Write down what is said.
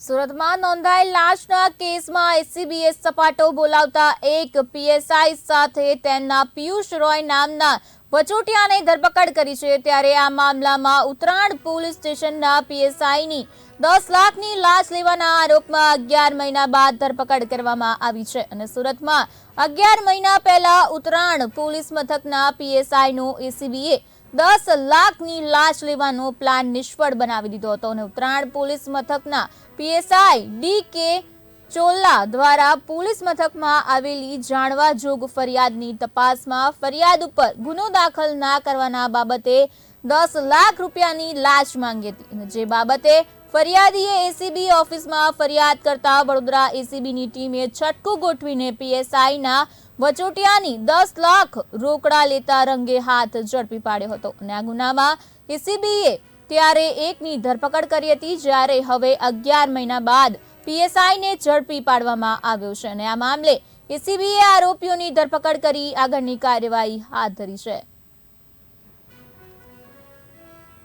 સુરતમાં નોંધાયેલ લાશના કેસમાં એસીબીએ સપાટો બોલાવતા એક પીએસઆઈ સાથે તેમના પિયુષ રોય નામના વચોટિયાને ધરપકડ કરી છે. ત્યારે આ મામલામાં ઉત્તરાયણ પોલીસ સ્ટેશનના પીએસઆઈની દસ લાખની લાશ લેવાના આરોપમાં અગિયાર મહિના બાદ ધરપકડ કરવામાં આવી છે અને સુરતમાં અગિયાર મહિના પહેલા ઉત્તરાયણ પોલીસ મથકના પીએસઆઈનો એસીબીએ દસ લાખની લાશ લેવાનો પ્લાન નિષ્ફળ બનાવી દીધો હતો અને ઉત્તરાયણ પોલીસ મથકના પીએસઆઈ ડી કે ચોલ્લા દ્વારા પોલીસ મથકમાં આવેલી જાણવા જોગ ફરિયાદની તપાસમાં ફરિયાદ ઉપર ગુનો દાખલ ના કરવાના બાબતે દસ લાખ રૂપિયાની લાશ માંગી હતી જે બાબતે ફરિયાદીએ એસીબી ઓફિસમાં ફરિયાદ કરતા વડોદરા એસીબીની ટીમે છટકું ગોઠવીને પીએસઆઈના વચોટિયાની દસ લાખ રોકડા લેતા રંગે હાથ ઝડપી પાડ્યો હતો. અને આ ગુનામાં એસીબીએ ત્યારે એકની ધરપકડ કરી હતી, જ્યારે હવે અગિયાર મહિના બાદ પીએસઆઈને ઝડપી પાડવામાં આવ્યો છે. અને આ મામલે એસીબીએ આરોપીઓની ધરપકડ કરી આગળની કાર્યવાહી હાથ ધરી છે.